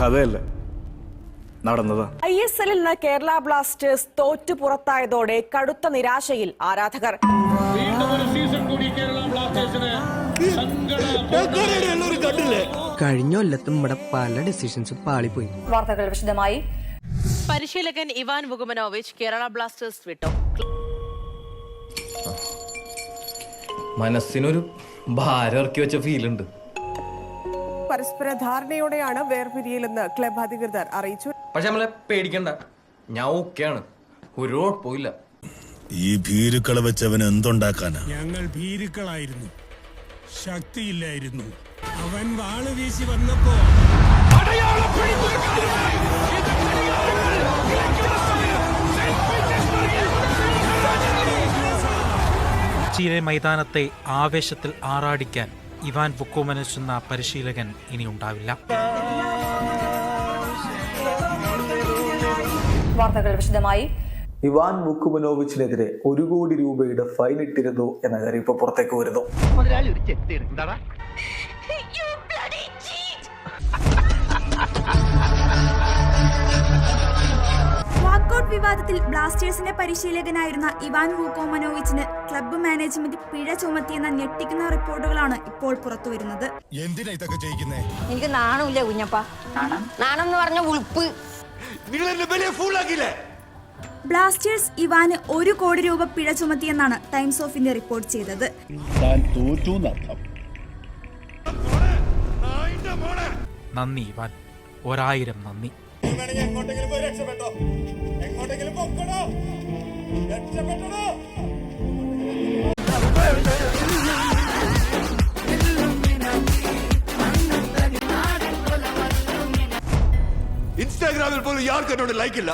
കഥയല്ല? നടന്നത്? I S എല്ലിൽ നിന്ന് കേരള ബ്ലാസ്റ്റേഴ്സ് തോറ്റു പുറത്തായതോടെ കടുത്ത നിരാശയിൽ ആരാധകർ. വീണ്ടും ഒരു സീസൺ കൂടി കേരള ബ്ലാസ്റ്റേഴ്സിന് സങ്കട കഴിഞ്ഞ കൊല്ലത്തും ഇവിടെ പല ഡിസിഷൻസും പാളിപ്പോയി. വാർത്തകൾ വിശദമായി. പരിശീലകൻ ഇവാൻ വുഗുമനോവിച്ച് കേരള ബ്ലാസ്റ്റേഴ്സ് വിട്ടു. മനസ്സിനൊരു ഭാരം ഇറക്കി വെച്ച ഫീലുണ്ട് പരസ്പര ധാരണയോടെയാണ് വേർപിരിയലെന്ന് ക്ലബ് അധികൃതർ അറിയിച്ചു. പക്ഷെ നമ്മളെ പേടിക്കണ്ട. ഞാൻ ഓക്കെയാണ്. ഒരു പോയില്ല ഈ ഭീരുക്കളെ വെച്ചവൻ അവൻ എന്തുണ്ടാക്കാനാ? ഞങ്ങൾ ഭീരുക്കളായിരുന്നു. ശക്തിയില്ലായിരുന്നു. അവൻ വാൾ വീശി വന്നപ്പോ കൊച്ചിയിലെ മൈതാനത്തെ ആവേശത്തിൽ ആറാടിക്കാൻ ഇവാൻ വുക്കോമനസ് എന്ന പരിശീലകൻ ഇനി ഉണ്ടാവില്ല. വാർത്തകൾ വിശദമായി. ഇവാൻ ബുക്കുമനോവിച്ചിനെതിരെ ഒരു കോടി രൂപയുടെ ഫൈൻ ഇട്ടിരുന്നു എന്ന കാര്യം ഇപ്പോൾ പുറത്തേക്ക് വരുന്നു. വിവാദത്തിൽ ബ്ലാസ്റ്റേഴ്സിന്റെ പരിശീലകനായിരുന്ന ഇവാൻ വൂക്കോമനോവിച്ചിന് ക്ലബ്ബ് മാനേജ്മെന്റ് പിഴ ചുമത്തിയെന്ന ഞെട്ടിക്കുന്ന റിപ്പോർട്ടുകളാണ് ഇപ്പോൾ പുറത്തുവരുന്നത്. എന്തിനാ ഇതൊക്കെ ചെയ്യിക്കുന്നേ? എനിക്ക് നാണമില്ല കുഞ്ഞപ്പ. നാണം? എന്ന് പറഞ്ഞ ഉൾപ്പ് ബ്ലാസ്റ്റേഴ്സ് ഇവാന് ഒരു കോടി രൂപ പിഴ ചുമത്തിയെന്നാണ് ടൈംസ് ഓഫ് ഇന്ത്യ റിപ്പോർട്ട് ചെയ്തത്. നന്ദി ഇവാൻ. ഒരായിരം നന്ദി. ഇൻസ്റ്റാഗ്രാമിൽ പോലും യാർക്കും എന്നോട് ലൈക്കില്ല